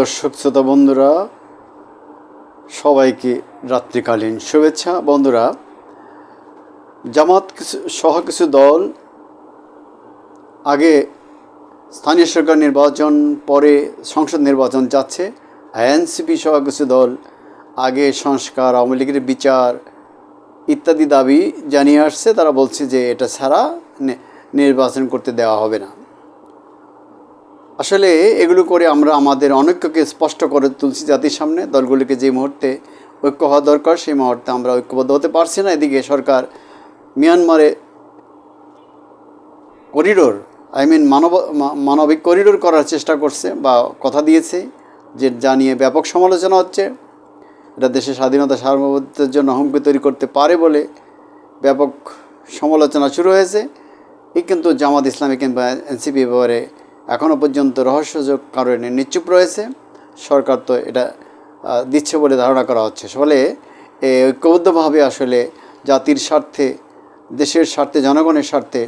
দর্শক, শ্রোতা, বন্ধুরা, সবাইকে রাত্রিকালীন শুভেচ্ছা। বন্ধুরা, জামাত কিছু, সহ কিছু দল আগে স্থানীয় সরকার নির্বাচন, পরে সংসদ নির্বাচন যাচ্ছে। এনসিপি সহ কিছু দল আগে সংস্কার, আওয়ামী লীগের বিচার ইত্যাদি দাবি জানিয়ে আসছে। তারা বলছে যে এটা ছাড়া নির্বাচন করতে দেওয়া হবে না। আসলে এগুলো করে আমরা আমাদের অনৈক্যকে স্পষ্ট করে তুলছি জাতির সামনে। দলগুলিকে যে মুহূর্তে ঐক্য হওয়া দরকার, সেই মুহূর্তে আমরা ঐক্যবদ্ধ হতে পারছি না। এদিকে সরকার মিয়ানমারে করিডোর, আই মিন মানব মানবিক করিডোর করার চেষ্টা করছে বা কথা দিয়েছে যে যা নিয়ে ব্যাপক সমালোচনা হচ্ছে। এটা দেশের স্বাধীনতা সার্বভৌমত্বের জন্য হুমকি তৈরি করতে পারে বলে ব্যাপক সমালোচনা শুরু হয়েছে। এই কিন্তু জামাত ইসলামী কিংবা এনসিপি ব্যাপারে এখনও পর্যন্ত রহস্যযোগ কারণে নিশ্চুপ রয়েছে, সরকার তো এটা দিচ্ছে বলে ধারণা করা হচ্ছে। ফলে ঐক্যবদ্ধভাবে আসলে জাতির স্বার্থে, দেশের স্বার্থে, জনগণের স্বার্থে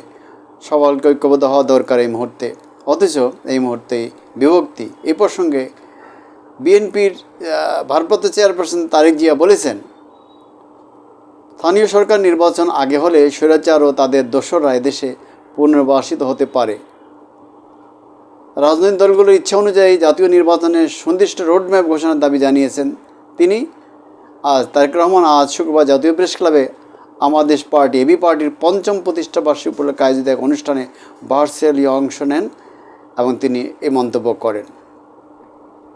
সবাইকে ঐক্যবদ্ধ হওয়া দরকার এই মুহূর্তে। অথচ এই মুহূর্তে বিভক্তি, এই প্রসঙ্গে বিএনপির ভারপ্রাপ্ত চেয়ারপারসন তারেক জিয়া বলেছেন, স্থানীয় সরকার নির্বাচন আগে হলে স্বৈরাচার ও তাদের দোসররা এদেশে পুনর্বাসিত হতে পারে। রাজনৈতিক দলগুলোর ইচ্ছা অনুযায়ী জাতীয় নির্বাচনের সুনির্দিষ্ট রোডম্যাপ ঘোষণার দাবি জানিয়েছেন তিনি। আজ তারেক রহমান, আজ শুক্রবার জাতীয় প্রেস ক্লাবে আমার দেশ পার্টি, এবি পার্টির পঞ্চম প্রতিষ্ঠা বার্ষিকী উপলক্ষে আয়োজিত এক অনুষ্ঠানে ভার্চুয়ালি অংশ নেন এবং তিনি এ মন্তব্য করেন।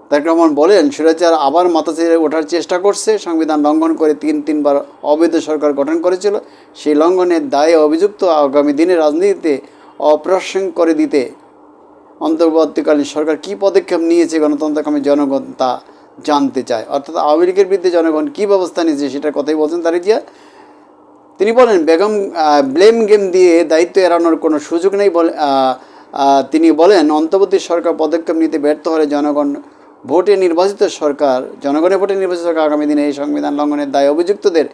তারেক রহমান বলেন, স্বৈরাচার আবার মাথা চেড়ে ওঠার চেষ্টা করছে। সংবিধান লঙ্ঘন করে তিন, তিনবার অবৈধ সরকার গঠন করেছিল। সেই লঙ্ঘনের দায়ে অভিযুক্ত আগামী দিনে রাজনীতিতে অপ্রাসঙ্গ করে দিতে অন্তর্বর্তীকালীন সরকার কী পদক্ষেপ নিয়েছে গণতন্ত্রকামী জনগণ তা জানতে চায় অর্থাৎ আওয়ামী লীগের বিরুদ্ধে জনগণ কী ব্যবস্থা নিয়েছে সেটার কথাই বলছেন তারিক জিয়া। তিনি বলেন, বেগম ব্লেম গেম দিয়ে দায়িত্ব এড়ানোর কোনো সুযোগ নেই বলে তিনি বলেন, অন্তর্বর্তী সরকার পদক্ষেপ নিতে ব্যর্থ হলে জনগণ ভোটে নির্বাচিত সরকার, জনগণের ভোটে নির্বাচিত সরকার আগামী দিনে এই সংবিধান লঙ্ঘনের দায় অভিযুক্তদের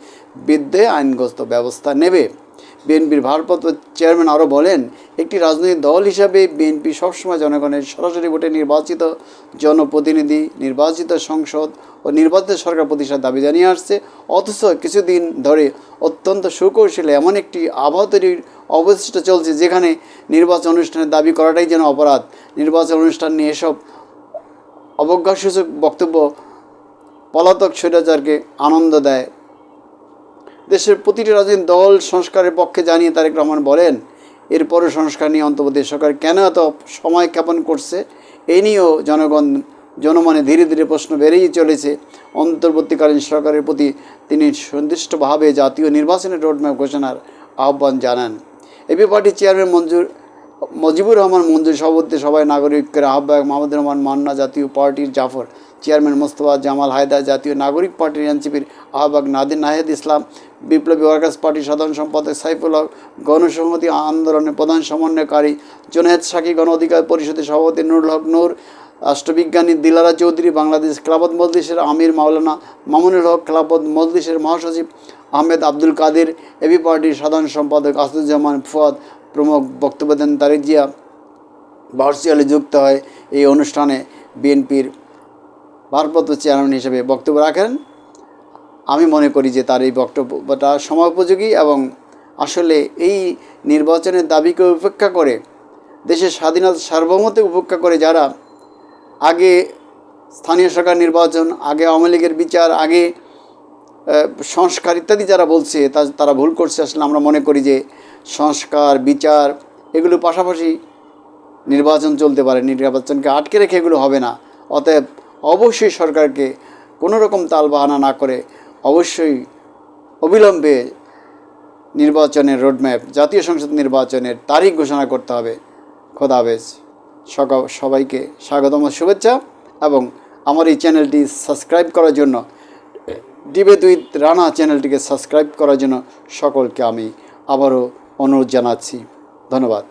বিরুদ্ধে আইনগ্রস্ত ব্যবস্থা নেবে। বিএনপির ভারপ্রাপ্ত চেয়ারম্যান আরও বলেন, একটি রাজনৈতিক দল হিসাবে বিএনপি সবসময় জনগণের সরাসরি ভোটে নির্বাচিত জনপ্রতিনিধি, নির্বাচিত সংসদ ও নির্বাচিত সরকার প্রতিষ্ঠার দাবি জানিয়ে আসছে। অথচ কিছুদিন ধরে অত্যন্ত সুকৌশলে এমন একটি আবহাওয়া তৈরির অবশিষ্ট চলছে যেখানে নির্বাচন অনুষ্ঠানের দাবি করাটাই যেন অপরাধ। নির্বাচন অনুষ্ঠান নিয়ে এসব অবজ্ঞাসূচক বক্তব্য পলাতক স্বৈরাচারকে আনন্দ দেয় দেশের প্রতিটি রাজনৈতিক দল সংস্কারের পক্ষে জানিয়ে তারেক রহমান বলেন, এরপরও সংস্কার নিয়ে অন্তর্বর্তী সরকার কেন এত সময় জ্ঞাপন করছে? এ নিয়েও জনগণ, জনমনে ধীরে ধীরে প্রশ্ন বেড়েই চলেছে। অন্তর্বর্তীকালীন সরকারের প্রতি তিনি সুনির্দিষ্টভাবে জাতীয় নির্বাচনের রোডম্যাপ ঘোষণার আহ্বান জানান। এবি পার্টির চেয়ারম্যান মঞ্জুর, মজিবুর রহমান মঞ্জুর সভাপতি সবাই নাগরিকের আহ্বায়ক মাহমুদুর রহমান মান্না জাতীয় পার্টির জাফর, চেয়ারম্যান মোস্তফা জামাল হায়দার জাতীয় নাগরিক পার্টির এনসিপির আহ্বায়ক নাদির নাহেদ ইসলাম বিপ্লবী ওয়ার্কার্স পার্টির সাধারণ সম্পাদক সাইফুল হক গণসংহতি আন্দোলনের প্রধান সমন্বয়কারী জোনায়েদ সাকি গণ অধিকার পরিষদের সভাপতি নুরুল হক নূর, রাষ্ট্রবিজ্ঞানী দিলারা চৌধুরী, বাংলাদেশ খেলাপথ মজলিসের আমির মাওলানা মামুনুল হক খেলাপথ মজলিসের মহাসচিব আহমেদ আব্দুল কাদের, এবি পার্টির সাধারণ সম্পাদক আসাদুজ্জামান ফুয়াদ প্রমুখ বক্তব্য দেন তারেক জিয়া। ভার্চুয়ালি যুক্ত হয় এই অনুষ্ঠানে বিএনপির ভারপ্রাপ্ত চেয়ারম্যান হিসেবে বক্তব্য রাখেন। আমি মনে করি যে তার এই বক্তব্যটা সময়োপযোগী এবং আসলে এই নির্বাচনের দাবিকে উপেক্ষা করে দেশের স্বাধীনতা সার্বভৌমত্ব উপেক্ষা করে যারা আগে স্থানীয় সরকার নির্বাচন, আগে আওয়ামী লীগের বিচার, আগে সংস্কার ইত্যাদি যারা বলছে, তা, তারা ভুল করছে। আসলে আমরা মনে করি যে সংস্কার, বিচার এগুলো পাশাপাশি নির্বাচন চলতে পারে। নির্বাচনকে আটকে রেখে এগুলো হবে না। অতএব অবশ্যই সরকারকে কোনো রকম তাল বাহানা না করে অবশ্যই অবিলম্বে নির্বাচনের রোডম্যাপ জাতীয় সংসদ নির্বাচনের তারিখ ঘোষণা করতে হবে। খোদা হাফেজ। সকা সবাইকে স্বাগতম, শুভেচ্ছা এবং আমার এই চ্যানেলটি সাবস্ক্রাইব করার জন্য ডিবেট উইথ রানা চ্যানেলটিকে সাবস্ক্রাইব করার জন্য সকলকে আমি আবারও অনুরোধ জানাচ্ছি। ধন্যবাদ।